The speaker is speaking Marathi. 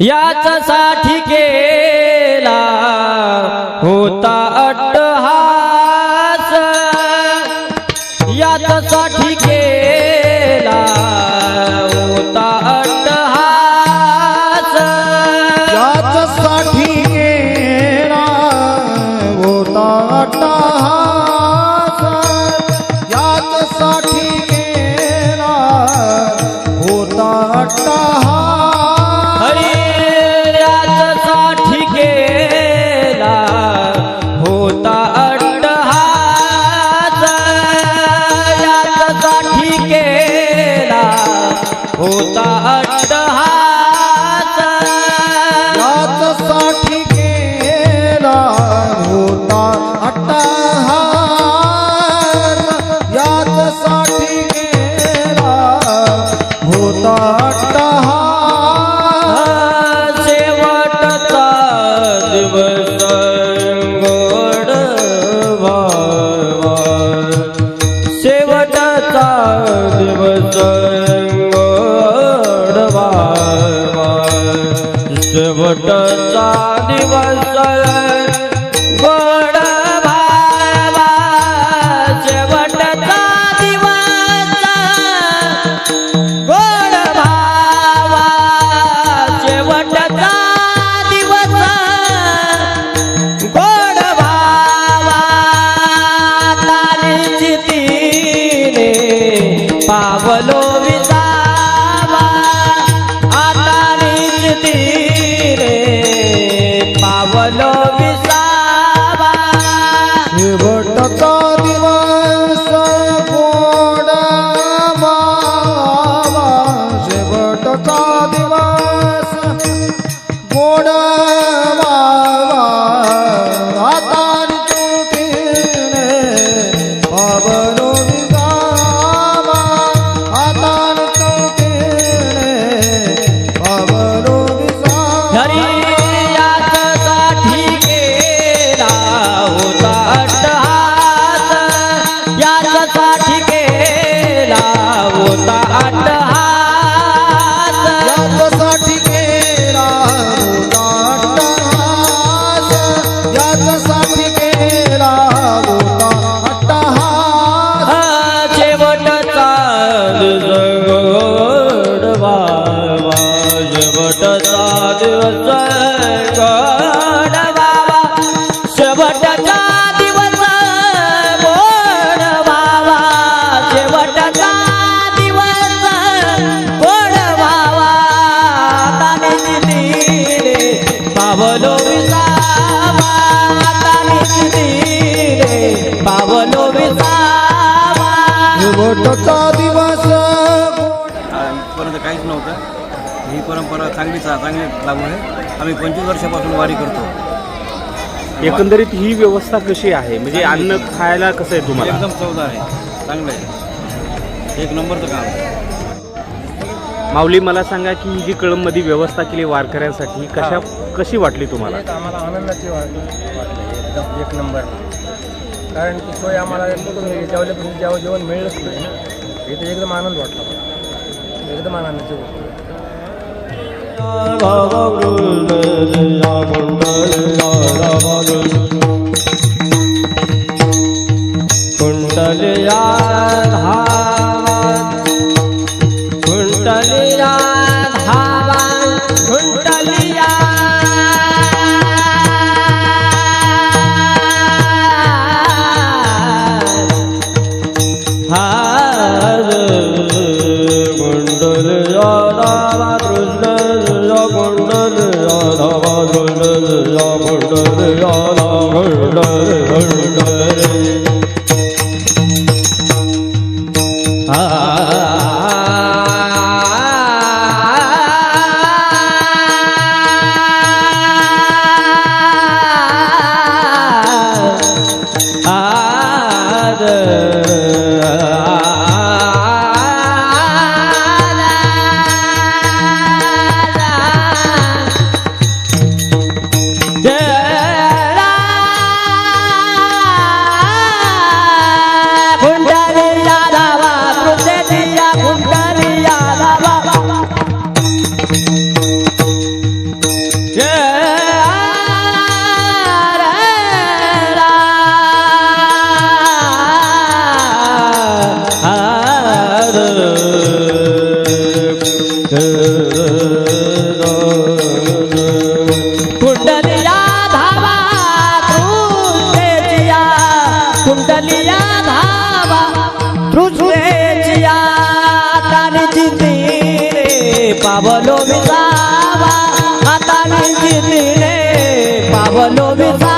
याच साठी केला होता. शेवटचा दिवस शेवटचा दिवस गोड बाबा शेवटचा दिवस गोड बाबा शेवटचा दिवस गोड बाबा. ताने दिले पावलो विसावा. ताने दिले पावलो विसावा. शेवटचा दिवस परंपरा चांगलीच चांगली लागू आहे आम्ही पंचवीस वर्षापासून वारी करतो. एकंदरीत ही व्यवस्था कशी आहे? म्हणजे अन्न खायला कसं आहे तुम्हाला? एकदम चवदार आहे. चांगलं आहे. एक नंबरचं काम आहे. माऊली मला सांगा की ही जी कळममध्ये व्यवस्था केली वारकऱ्यांसाठी कशा कशी वाटली तुम्हाला? आम्हाला आनंदाची वाटली. एकदम एक नंबर. कारण ती सोय आम्हाला जेव्हा जेवण मिळलंच नाही ना इथे एकदम आनंद वाटला मला. एकदम आनंदाची गोष्ट. Thank you. Oh Wanna be fine.